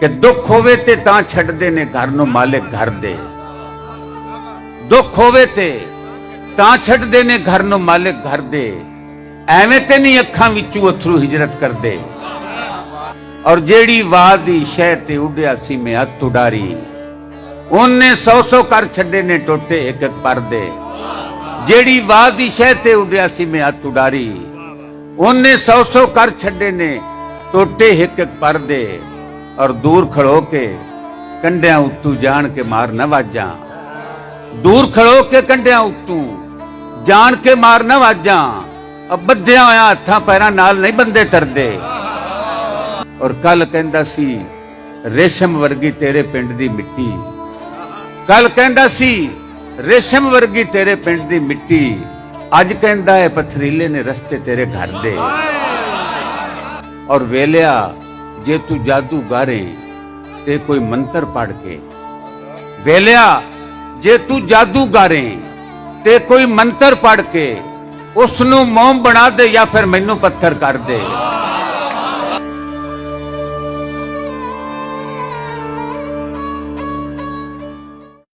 ਕਿ ਦੁੱਖ ਹੋਵੇ ਤੇ ਤਾਂ ਛੱਡਦੇ ਨੇ ਘਰ ਨੂੰ, ਮਾਲਕ ਘਰ ਦੇ। ਦੁੱਖ ਹੋਵੇ ਤੇ ਤਾਂ ਛੱਡਦੇ ਨੇ ਘਰ ਨੂੰ, ਮਾਲਕ ਘਰ ਦੇ। ਐਵੇਂ ਤੇ ਨਹੀਂ ਅੱਖਾਂ ਵਿੱਚੋਂ ਅਥਰੂ ਹਿਜਰਤ ਕਰਦੇ। ਔਰ ਜਿਹੜੀ ਵਾਹ ਸ਼ਹਿ ਤੇ ਉੱਡਿਆ ਸੀ ਮੈਂ ਹੱਥ ਉਡਾਰੀ, ਉਹਨੇ ਸੌ ਸੌ ਕਰ ਛੱਡੇ ਨੇ ਟੋਟੇ ਇੱਕ ਇੱਕ ਪਰਦੇ। ਜਿਹੜੀ ਵਾਹ ਦੀ ਸ਼ਹਿ ਤੇ ਉੱਡਿਆ ਸੀ ਮੈਂ ਹੱਥ ਉਡਾਰੀ, ਉਹਨੇ ਸੌ ਸੌ ਕਰ ਛੱਡੇ ਨੇ ਟੋਟੇ ਇੱਕ ਇੱਕ ਪਰਦੇ। ਔਰ ਦੂਰ ਖੜੋ ਕੇ ਕੰਡਿਆਂ ਉੱਤੋਂ ਜਾਣ ਕੇ ਮਾਰ ਨਾ ਵਾਜਾਂ। ਦੂਰ ਖੜੋ ਕੇ ਕੰਡਿਆਂ ਉੱਤੋਂ ਜਾਣ ਕੇ ਮਾਰ ਨਾ ਵਾਜਾਂ। ਅਬ ਬੱਧਿਆਂ ਹੋਇਆਂ ਹੱਥਾਂ ਪੈਰਾਂ ਨਾਲ ਨਹੀਂ ਬੰਦੇ ਤਰਦੇ। ਔਰ ਕੱਲ ਕਹਿੰਦਾ ਸੀ, ਰੇਸ਼ਮ ਵਰਗੀ ਤੇਰੇ ਪਿੰਡ ਦੀ ਮਿੱਟੀ। ਕੱਲ ਕਹਿੰਦਾ ਸੀ, ਰੇਸ਼ਮ ਵਰਗੀ ਤੇਰੇ ਪਿੰਡ ਦੀ ਮਿੱਟੀ। ਅੱਜ ਕਹਿੰਦਾ ਹੈ, ਪਥਰੀਲੇ ਨੇ ਰਸਤੇ ਤੇਰੇ ਘਰ ਦੇ। ਔਰ ਵੇਲਿਆ ਜੇ ਤੂੰ ਜਾਦੂ ਗਾਰੇ ਤੇ ਕੋਈ ਮੰਤਰ ਪੜ ਕੇ। ਵੇਲਿਆ, ਜੇ ਤੂੰ ਜਾਦੂ ਗਾਰੇ ਤੇ ਕੋਈ ਮੰਤਰ ਪੜ ਕੇ ਉਸ ਨੂੰ ਮੋਮ ਬਣਾ ਦੇ ਜਾਂ ਫਿਰ ਮੈਨੂੰ ਪੱਥਰ ਕਰ ਦੇ।